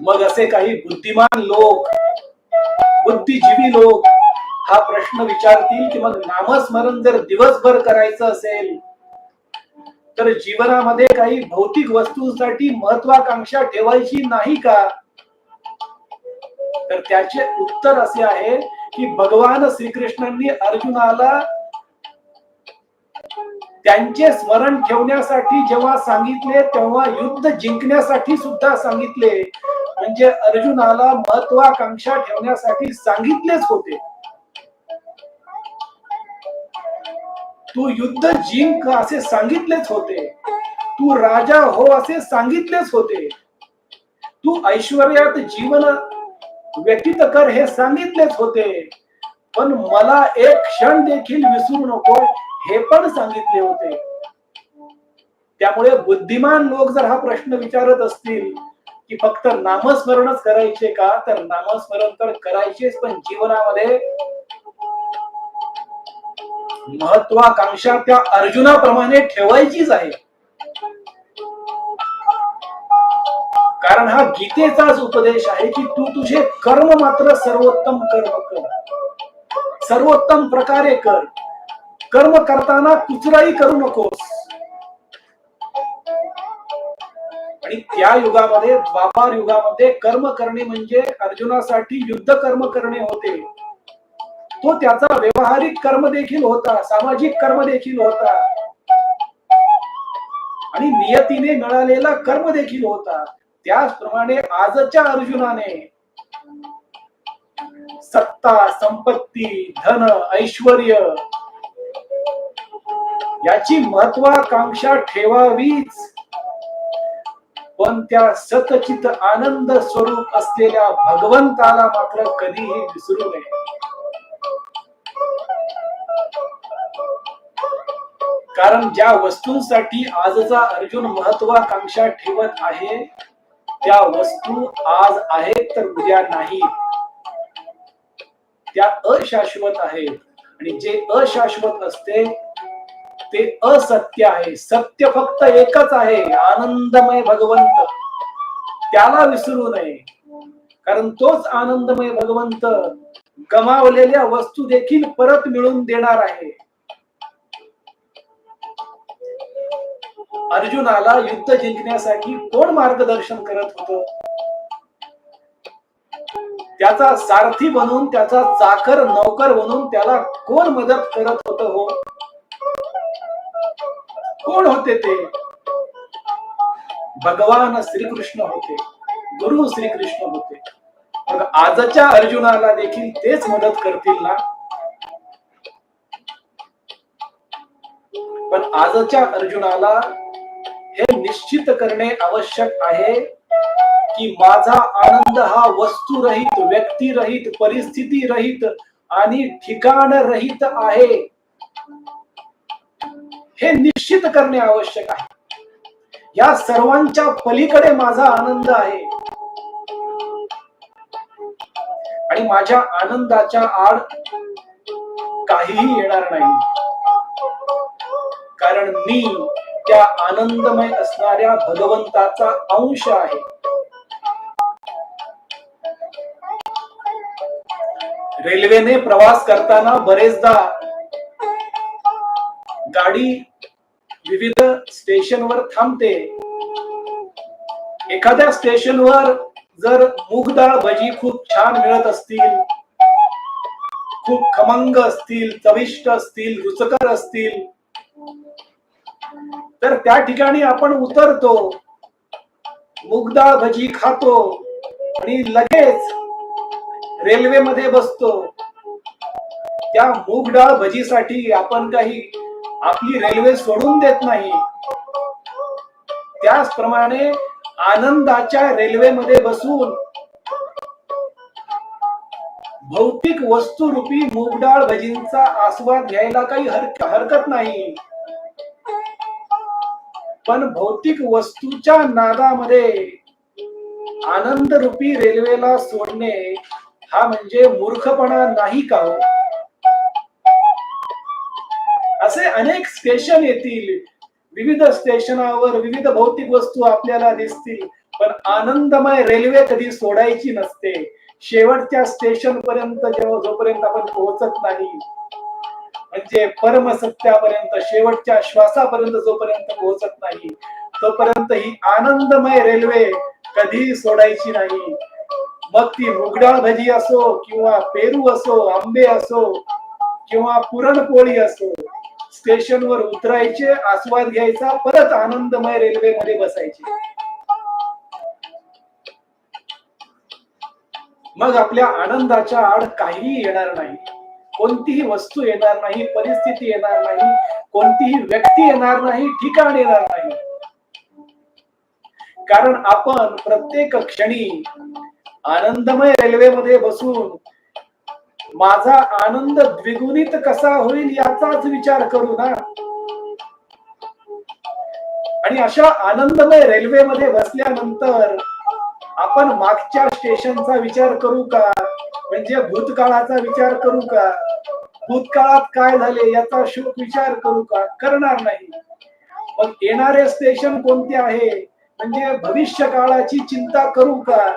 मग असे काही बुद्धिमान लोक बुद्धिजीवी लोक हा प्रश्न विचारतील की मग नामस्मरण जर दिवसभर करायचं असेल तर जीवनामध्ये काही भौतिक वस्तूंसाठी महत्वाकांक्षा ठेवायची नाही का? तर त्याचे उत्तर असे आहे की भगवान श्रीकृष्णांनी अर्जुनाला त्यांचे स्मरण ठेवण्यासाठी जेव्हा सांगितले तेव्हा युद्ध जिंकण्यासाठी सुद्धा सांगितले. म्हणजे अर्जुनाला महत्वाकांक्षा ठेवण्यासाठी सांगितलेच होते. तू युद्ध जिंक असे सांगितलेच होते. तू राजा हो असे सांगितलेच होते. तू ऐश्वर्यात जीवन व्यतीत कर हे सांगितलेच होते. पण मला एक क्षण देखील विसरू नको हे पण सांगितले होते. त्यामुळे बुद्धिमान लोक जर हा प्रश्न विचारत असतील की फक्त नामस्मरणच करायचे का? तर नामस्मरण तर करायचेच पण जीवनामध्ये महत्वाकांक्षा त्या अर्जुनाप्रमाणे ठेवायचीच आहे. कारण हा गीतेचाच उपदेश आहे की तू तुझे कर्म मात्र सर्वोत्तम कर्म कर. सर्वोत्तम प्रकारे कर. कर्म करताना कुचराई करू नकोस. आणि त्या युगामध्ये द्वापार युगामध्ये कर्म करणे म्हणजे अर्जुनासाठी युद्ध कर्म करणे होते. तो त्याचा व्यवहारिक कर्म देखील होता सामाजिक कर्म देखील होता. आणि नियतीने मिळालेला कर्म देखील होता. त्याचप्रमाणे आजच्या अर्जुनाने सत्ता संपत्ती धन ऐश्वर याची महत्वाकांक्षा ठेवावीच. पण त्या सतचित आनंद स्वरूप असलेल्या भगवंताला मात्र कधीही विसरू नये. कारण ज्या वस्तूंसाठी आजचा अर्जुन महत्वाकांक्षा ठेवत आहे त्या वस्तू आज आहेत तर उद्या नाही. त्या अशाश्वत आहेत. आणि जे अशाश्वत असते ते असत्य आहे. सत्य फक्त एकच आहे. आनंदमय भगवंत. त्याला विसरू नये. कारण तोच आनंदमय भगवंत गमावलेल्या वस्तू देखील परत मिळून देणार आहे. अर्जुनाला युद्ध जिंकण्यासाठी कोण मार्गदर्शन करत होत? त्याचा सारथी बनून त्याचा चाकर नौकर बनून त्याला कोण मदत करत कोण होते ते? भगवान श्रीकृष्ण होते. गुरु श्रीकृष्ण होते. मग आजच्या अर्जुनाला देखील तेच मदत करतील ना? पण आजच्या अर्जुनाला हे निश्चित करणे आवश्यक आहे की माझा आनंद हा वस्तू रहित व्यक्तिरहित परिस्थिती रहित आणि ठिकाण रहित आहे. हे निश्चित करणे आवश्यक आहे. या सर्वांच्या पलीकडे माझा आनंद आहे. आणि माझ्या आनंदाच्या आड काहीही येणार नाही. कारण मी त्या आनंदमय असणाऱ्या भगवंताचा अंश आहे. रेल्वेने प्रवास करताना बरेचदा गाडी विविध स्टेशनवर थांबते. एखाद्या स्टेशनवर जर मूग डाळ भजी खूप छान मिळत असतील खूप खमंग असतील चविष्ट असतील रुचकर असतील तर त्या ठिकाणी आपण उतरतो मुगडाळ भजी खातो आणि लगेच रेल्वेमध्ये बसतो. त्या मूग डाळ भजीसाठी आपण काही आपली रेल्वे सोडून देत नाही. त्याचप्रमाणे आनंदाच्या रेल्वेमध्ये बसून भौतिक वस्तुरूपी मुगडाळ भजींचा आस्वाद घ्यायला काही हरक हरकत नाही. पण भौतिक वस्तूच्या नादामध्ये आनंद रूपी रेल्वेला सोडणे हा म्हणजे मूर्खपणा नाही का हो? अनेक स्टेशन येतील. विविध स्टेशनावर विविध भौतिक वस्तू आपल्याला दिसतील. पण आनंदमय रेल्वे कधी सोडायची नसते. शेवटच्या स्टेशन पर्यंत जेव्हा जोपर्यंत आपण पोहोचत नाही म्हणजे परमसत्यापर्यंत शेवटच्या श्वासापर्यंत जोपर्यंत पोहोचत नाही तोपर्यंत ही आनंदमय रेल्वे कधी सोडायची नाही. मग ती मुगडाळ भजी असो किंवा पेरू असो आंबे असो किंवा पुरणपोळी असो स्टेशनवर उतरायचे आस्वाद घ्यायचा परत आनंदमय रेल्वेमध्ये बसायचे. मग आपल्या आनंदाच्या आड काहीही येणार नाही. कोणतीही वस्तू येणार नाही परिस्थिती येणार नाही कोणतीही व्यक्ती येणार नाही ठिकाण येणार नाही. कारण आपण प्रत्येक क्षणी आनंदमय रेल्वेमध्ये बसून माझा आनंद द्विगुणित कसा होईल याचाच विचार करू ना. आणि अशा आनंदमय रेल्वेमध्ये बसल्यानंतर आपण मागच्या स्टेशनचा विचार करू का? म्हणजे भूतकाळाचा विचार करू का? भूतकाळात काय झाले याचा शोक विचार करू का? करणार नाही. मग येणारे स्टेशन कोणते आहे? म्हणजे भविष्य काळाची चिंता करू का?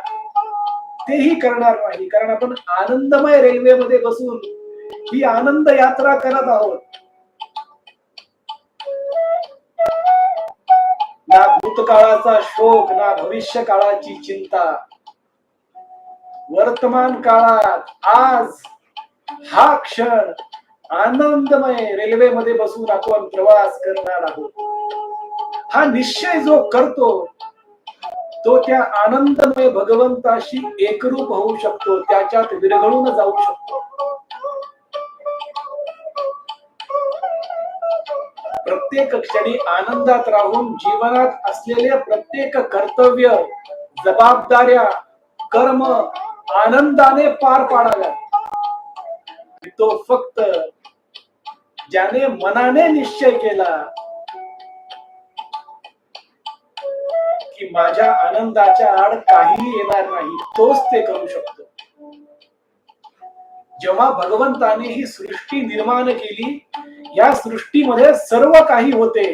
तेही करणार नाही. कारण आपण आनंदमय रेल्वेमध्ये बसून ही आनंद यात्रा करत आहोत. ना भूतकाळाचा शोक ना भविष्य काळाची चिंता. वर्तमान काळात आज हा क्षण आनंदमय रेल्वेमध्ये बसून आपण प्रवास करणार आहोत. हा निश्चय जो करतो तो त्या आनंदमय भगवंताशी एकरूप होऊ शकतो त्याच्यात विरघळून जाऊ शकतो. प्रत्येक क्षणी आनंदात राहून जीवनात असलेले प्रत्येक कर्तव्य जबाबदाऱ्या कर्म आनंदाने पार पाडाव्या तो फक्त ज्याने मनाने निश्चय केला माझ्या आनंदाच्या आड काहीही येणार नाही तोच ते करू शकतो. जेव्हा भगवंताने ही सृष्टी निर्माण केली या सृष्टीमध्ये सर्व काही होते.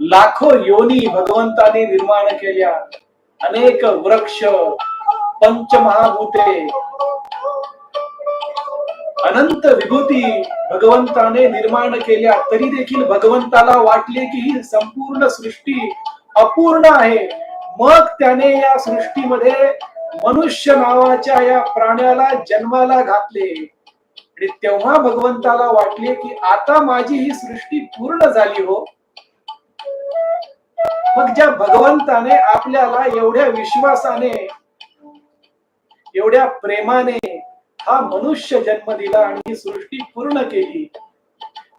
लाखो योनी भगवंताने निर्माण केल्या अनेक वृक्ष पंचमहाभूते अनंत विभूती भगवंताने निर्माण केल्या तरी देखील भगवंताला वाटले की ही संपूर्ण सृष्टी अपूर्ण आहे. मग त्याने या सृष्टीमध्ये मनुष्य नावाच्या या प्राण्याला जन्माला घातले. आणि तेव्हा भगवंताला वाटले की आता माझी ही सृष्टी पूर्ण झाली हो. मग ज्या भगवंताने आपल्याला एवढ्या विश्वासाने एवढ्या प्रेमाने हा मनुष्य जन्म दिला आणि ही सृष्टी पूर्ण केली.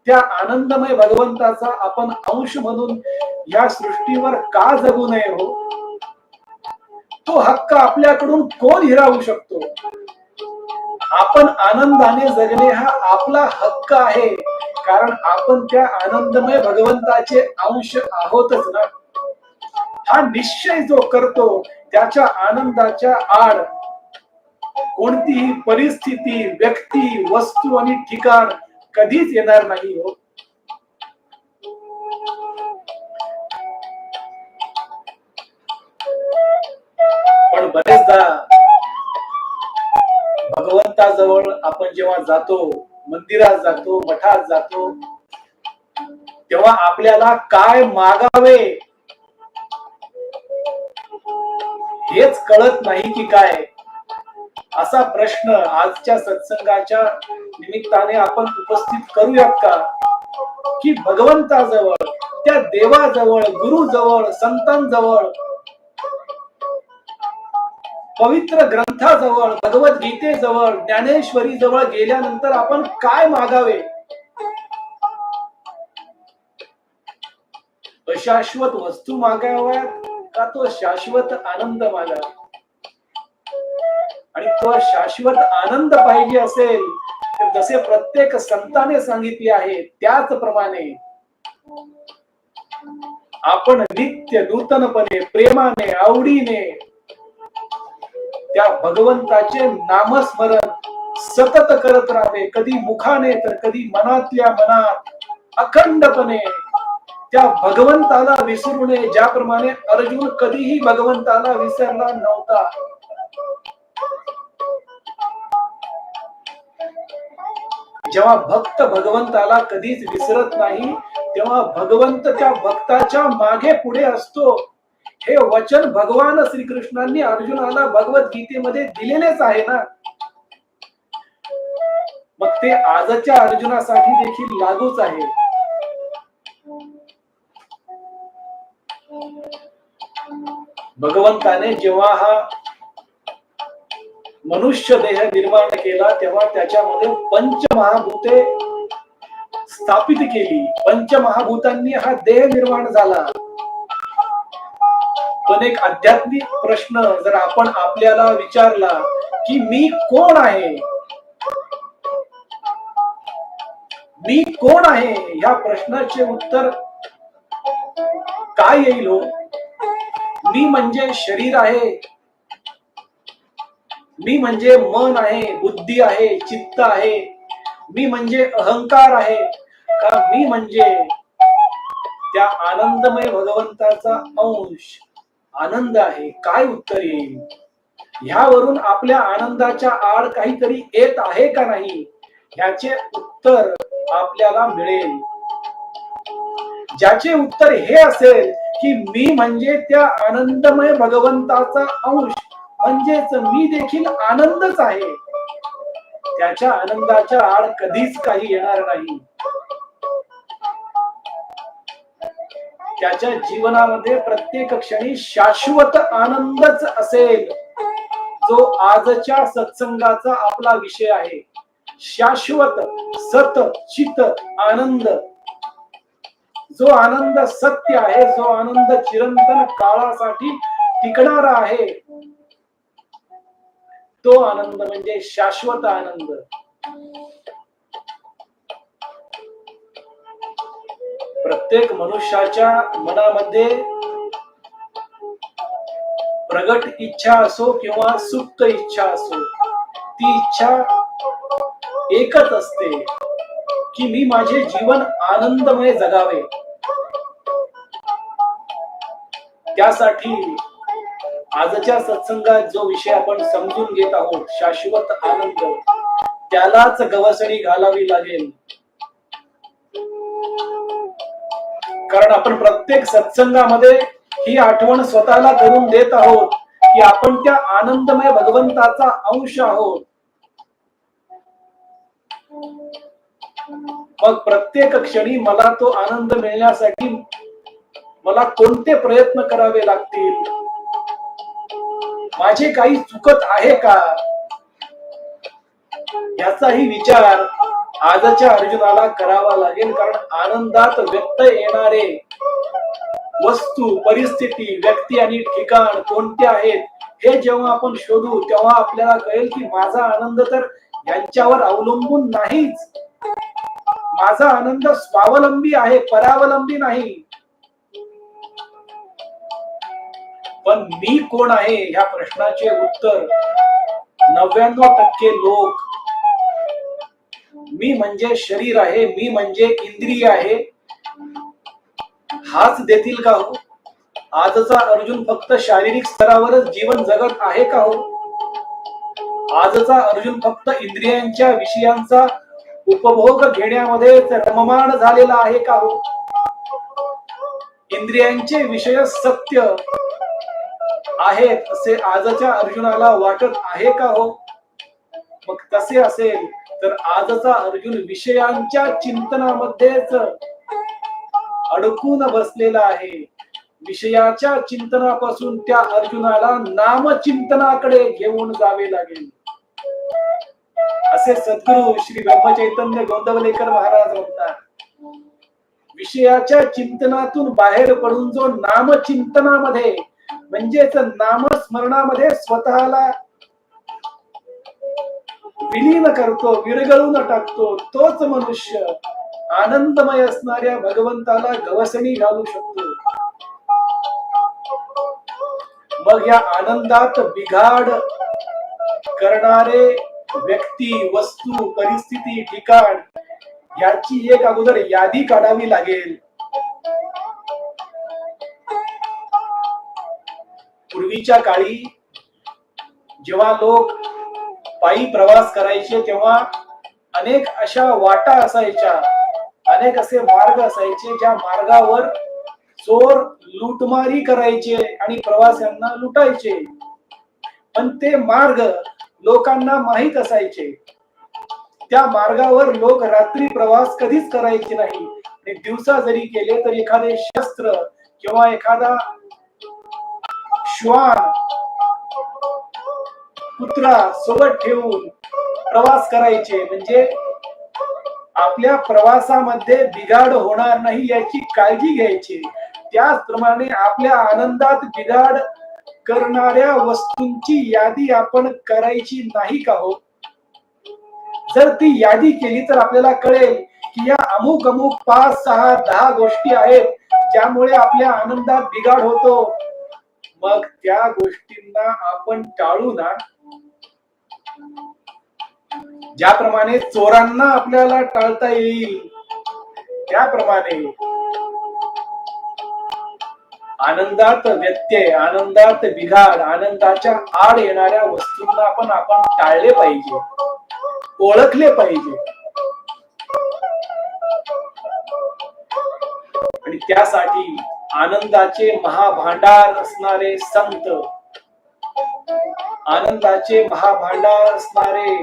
त्या आनंदमय भगवंताचा आपण अंश म्हणून या सृष्टीवर का जगू नये हो? तो हक्क आपल्याकडून कोण हिरावू शकतो? आपण आनंदाने जगणे हा आपला हक्क आहे कारण आपण त्या आनंदमय भगवंताचे अंश आहोतच ना. हा निश्चय जो करतो त्याच्या आनंदाच्या आड कोणतीही परिस्थिती व्यक्ती वस्तू आणि ठिकाण कधीच येणार नाही हो. पण बरेचदा भगवंताजवळ आपण जेव्हा जातो मंदिरात जातो मठात जातो तेव्हा आपल्याला काय मागावे? हेच कळत नाही की काय. असा प्रश्न आजच्या सत्संगाच्या निमित्ताने आपण उपस्थित करूयात का? की भगवंताजवळ त्या देवाजवळ गुरुजवळ संतांजवळ पवित्र ग्रंथाजवळ भगवद्गीतेजवळ ज्ञानेश्वरी जवळ गेल्यानंतर आपण काय मागावे? अशाश्वत वस्तू मागाव्यात का तो शाश्वत आनंद मागावा? आणि किंवा शाश्वत आनंद पाहिजे असेल तर जसे प्रत्येक संताने सांगितले आहे त्याचप्रमाणे आपण नित्य नूतनपणे प्रेमाने आवडीने त्या भगवंताचे नामस्मरण सतत करत राहावे कधी मुखाने तर कधी मनातल्या मनात अखंडपणे त्या भगवंताला विसरू नये ज्याप्रमाणे अर्जुन कधीही भगवंताला विसरला नव्हता. जेव्हा भक्त भगवंताला कधीच विसरत नाही तेव्हा भगवंत त्या भक्ताच्या मागे पुढे असतो. हे वचन भगवान श्रीकृष्णांनी अर्जुनाला भगवद्गीतेमध्ये दिलेलेच आहे ना. मग ते आजच्या अर्जुनासाठी देखील लागूच आहे. भगवंताने जेव्हा हा मनुष्य देह निर्माण केला तेव्हा त्याच्यामध्ये पंचमहाभूते स्थापित केली. पंचमहाभूतांनी हा देह निर्माण झाला. पण एक आध्यात्मिक प्रश्न जर आपण आपल्याला विचारला की मी कोण आहे? मी कोण आहे? या प्रश्नाचे उत्तर काय येईल हो? मी म्हणजे शरीर आहे. मी म्हणजे मन आहे बुद्धी आहे चित्त आहे. मी म्हणजे अहंकार आहे. का मी म्हणजे त्या आनंदमय भगवंताचा अंश आनंद आहे. काय उत्तर येईल? ह्यावरून आपल्या आनंदाच्या आड काहीतरी येत आहे का नाही? ह्याचे उत्तर आपल्याला मिळेल. ज्याचे उत्तर हे असेल की मी म्हणजे त्या आनंदमय भगवंताचा अंश म्हणजेच मी देखील आनंदच आहे. त्याच्या आनंदाच्या आड कधीच काही येणार नाही. त्याच्या जीवनामध्ये प्रत्येक क्षणी शाश्वत आनंदच असेल. जो आजच्या सत्संगाचा आपला विषय आहे. शाश्वत सत चित आनंद. जो आनंद सत्य आहे जो आनंद चिरंतन काळासाठी टिकणारा आहे तो आनंद म्हणजे शाश्वत आनंद. प्रत्येक मनुष्याच्या मनामध्ये प्रगट इच्छा असो किंवा सुप्त इच्छा असो ती इच्छा एकच असते की मी माझे जीवन आनंदमय जगावे. त्यासाठी आजच्या सत्संगात जो विषय आपण समजून घेत आहोत शाश्वत आनंद त्यालाच गवसणी घालावी लागेल. कारण आपण प्रत्येक सत्संगामध्ये ही आठवण स्वतःला करून देत आहोत की आपण त्या आनंदमय भगवंताचा अंश आहोत. मग प्रत्येक क्षणी मला तो आनंद मिळण्यासाठी मला कोणते प्रयत्न करावे लागतील? माझे काही चुकत आहे का? याचाही विचार आजच्या अर्जुनाला करावा लागेल कारण आनंदात व्यक्त येणारे वस्तू परिस्थिती व्यक्ती आणि ठिकाण कोणते आहेत हे जेव्हा आपण शोधू तेव्हा आपल्याला कळेल की माझा आनंद तर यांच्यावर अवलंबून नाहीच. माझा आनंद स्वावलंबी आहे परावलंबी नाही. पण मी कोण आहे ह्या प्रश्नाचे उत्तर? नव्याण्णव टक्के लोक. मी म्हणजे शरीर आहे मी म्हणजे इंद्रिय आहे. हाच देतील का हो? आजचा अर्जुन फक्त शारीरिक स्तरावरच जीवन जगत आहे का हो? आजचा अर्जुन फक्त इंद्रियांच्या विषयांचा उपभोग घेण्यामध्ये रममाण झालेला आहे का हो? इंद्रियांचे विषय सत्य. आहेत असे आजच्या अर्जुनाला वाटत आहे का हो? मग तसे असेल तर आजचा अर्जुन विषयांच्या चिंतनामध्येच अडकून बसलेला आहे. विषयाच्या चिंतनापासून त्या अर्जुनाला नामचिंतनाकडे घेऊन जावे लागेल. असे सद्गुरु श्री ब्रह्मचैतन्य गोंदवलेकर महाराज म्हणतात विषयाच्या चिंतनातून बाहेर पडून जो नामचिंतनामध्ये म्हणजेच नामस्मरणामध्ये स्वतःला विलीन करतो विरगळून टाकतो. तोच मनुष्य आनंदमय असणाऱ्या भगवंताला गवसणी घालू शकतो. मग या आनंदात बिघाड करणारे व्यक्ती वस्तू परिस्थिती ठिकाण याची एक अगोदर यादी काढावी लागेल. पूर्वीच्या काळी जेव्हा लोक पायी प्रवास करायचे तेव्हा अनेक अशा वाटा असायच्या अनेक असे मार्ग असायचे ज्या मार्गावर चोर लुटमारी करायचे आणि प्रवाशांना लुटायचे. पण ते मार्ग लोकांना माहीत असायचे. त्या मार्गावर लोक रात्री प्रवास कधीच करायचे नाही. आणि दिवसा जरी केले तर एखादे शस्त्र किंवा एखादा श्वान. कुत्रा सोबत ठेवून प्रवास करायचे. म्हणजे आपल्या प्रवासामध्ये बिघाड होणार नाही याची काळजी घ्यायची. त्याचप्रमाणे आपल्या आनंदात बिघाड करणाऱ्या वस्तूंची यादी आपण करायची नाही का हो? जर ती यादी केली तर आपल्याला कळेल की या अमुक अमुक पाच सहा दहा गोष्टी आहेत ज्यामुळे आपल्या आनंदात बिघाड होतो. मग त्या गोष्टींना आपण टाळू ना. ज्याप्रमाणे चोरांना आपल्याला टाळता येईल त्याप्रमाणे आनंदात व्यत्यय आनंदात बिघाड आनंदाच्या आड येणाऱ्या वस्तूंना पण आपण टाळले पाहिजे ओळखले पाहिजे. आणि त्यासाठी आनंदाचे महाभांडार असणारे संत. आनंदाचे महाभांडार असणारे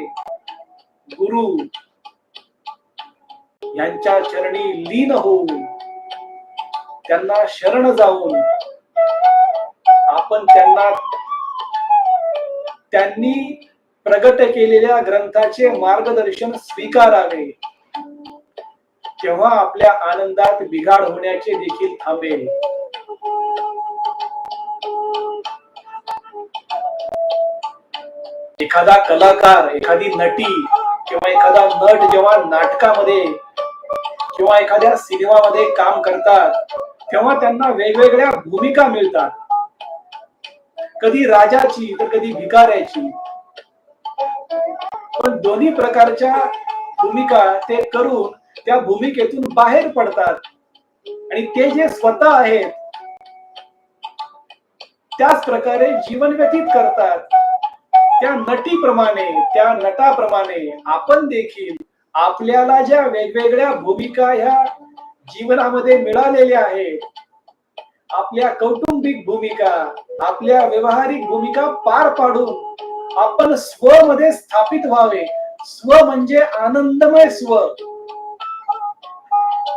गुरु. यांच्या चरणी लीन होऊन त्यांना शरण जाऊन आपण त्यांना त्यांनी प्रगट केलेल्या ग्रंथाचे मार्गदर्शन स्वीकारावे. तेव्हा आपल्या आनंदात बिघाड होण्याचे देखील थांबेल. एखादा कलाकार एखादी नटी किंवा एखादा नट जेव्हा नाटकामध्ये किंवा एखाद्या सिनेमामध्ये काम करतात तेव्हा त्यांना वेगवेगळ्या भूमिका मिळतात. कधी राजाची तर कधी भिकाऱ्याची. पण दोन्ही प्रकारच्या भूमिका ते करून त्या भूमिकेतून बाहेर पडतात. आणि ते जे स्वतः आहेत त्याच प्रकारे जीवन व्यतीत करतात. त्या नटीप्रमाणे त्या नटाप्रमाणे आपण देखील आपल्याला ज्या वेगवेगळ्या भूमिका ह्या जीवनामध्ये मिळालेल्या आहेत आपल्या कौटुंबिक भूमिका आपल्या व्यवहारिक भूमिका पार पाडून आपण स्वमध्ये स्थापित व्हावे. स्व म्हणजे आनंदमय स्व.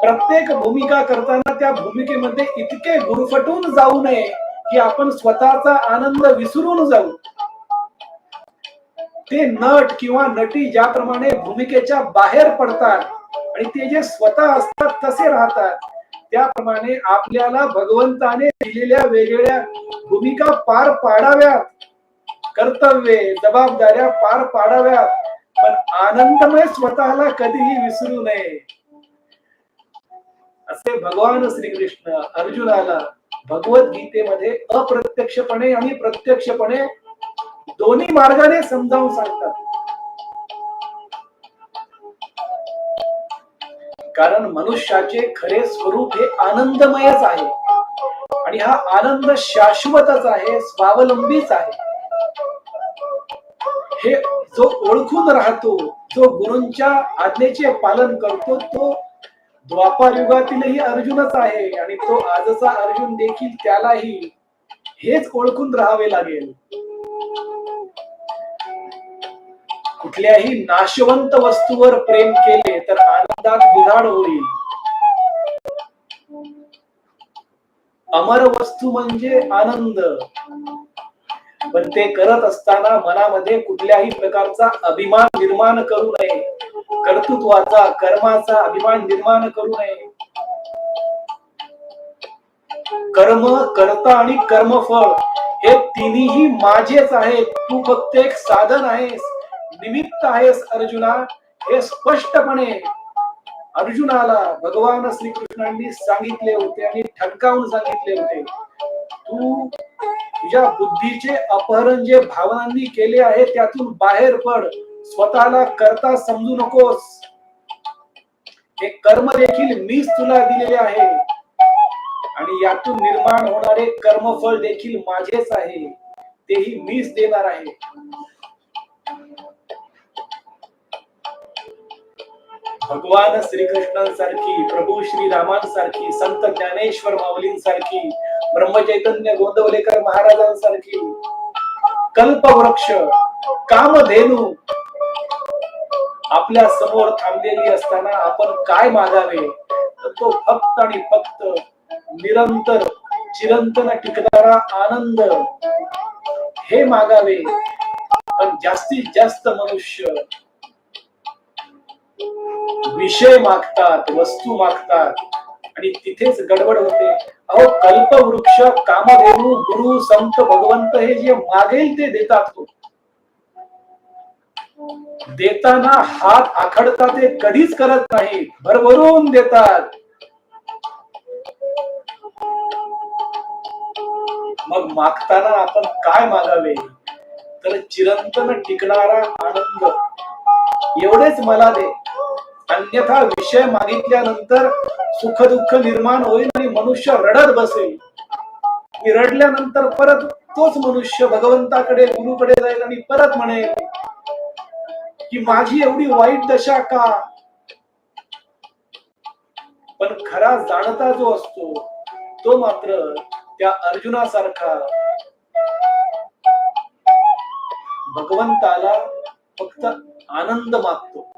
प्रत्येक भूमिका करताना त्या भूमिकेमध्ये इतके गुरफटून जाऊ नये की आपण स्वतःचा आनंद विसरून जाऊ. ते नट किंवा नटी ज्याप्रमाणे भूमिकेच्या बाहेर पडतात आणि ते जे स्वतः असतात तसे राहतात त्याप्रमाणे आपल्याला भगवंताने दिलेल्या वेगवेगळ्या भूमिका पार पाडाव्यात. कर्तव्ये जबाबदाऱ्या पार पाडाव्यात. पण आनंदमय स्वतःला कधीही विसरू नये. असे भगवान श्रीकृष्ण अर्जुनाला भगवद्गीतेमध्ये अप्रत्यक्षपणे आणि प्रत्यक्षपणे दोन्ही मार्गाने समजावून सांगतात. कारण मनुष्याचे खरे स्वरूप हे आनंदमयच आहे. आणि हा आनंद शाश्वतच आहे स्वावलंबीच आहे. हे जो ओळखून राहतो जो गुरूंच्या आज्ञेचे पालन करतो तो द्वापार युगातीलही अर्जुनच आहे आणि तो आजचा अर्जुन देखील त्यालाही हेच ओळखून राहावे लागेल. कुठल्याही नाशवंत वस्तूवर प्रेम केले तर आनंदात बिघाड होईल. अमर वस्तू म्हणजे आनंद. पण ते करत असताना मनामध्ये कुठल्याही प्रकारचा अभिमान निर्माण करू नये. कर्तृत्वाचा कर्माचा अभिमान निर्माण करू नये. कर्म कर्ता आणि कर्मफळ हे तिन्ही माझेच आहेत. तू फक्त एक साधन आहेस. निमित्त आहेस अर्जुना. हे स्पष्टपणे अर्जुनाला भगवान श्रीकृष्णांनी सांगितले होते आणि ठणकावून सांगितले होते. तू तुझ्या बुद्धीचे अपहरण जे भावनांनी केले आहे त्यातून बाहेर पड. स्वतःला करता समजू नकोस. हे कर्म देखील मीच तुला दिलेले आहे. आणि यातून निर्माण होणारे कर्मफळ देखील माझेच आहे. तेही मीच देणार आहे. भगवान श्रीकृष्णांसारखी प्रभू श्रीरामांसारखी संत ज्ञानेश्वर माऊलींसारखी ब्रह्मचैतन्य गोंदवलेकर महाराजांसारखी कल्पवृक्ष कामधेनू आपल्यासमोर थांबलेली असताना आपण काय मागावे? तर तो फक्त आणि फक्त निरंतर चिरंतन टिकणारा आनंद हे मागावे. पण जास्तीत जास्त मनुष्य विषय मागतात वस्तू मागतात आणि तिथेच गडबड होते. अहो कल्पवृक्ष कामधेनू गुरु संत भगवंत हे जे मागेल ते देतात देताना हात आखडता ते कधीच करत नाही. भरभरून देतात. मग मागताना आपण काय मागावे? तर चिरंतन टिकणारा आनंद. एवढेच मला दे. अन्यथा विषय मागितल्यानंतर सुख दुःख निर्माण होईल आणि मनुष्य रडत बसेल. रडल्यानंतर परत तोच मनुष्य भगवंताकडे गुरुकडे जाईल आणि परत म्हणेल की माझी एवढी वाईट दशा का? पण खरा जाणता जो असतो तो मात्र त्या अर्जुनासारखा. भगवंताला फक्त आनंद मागतो.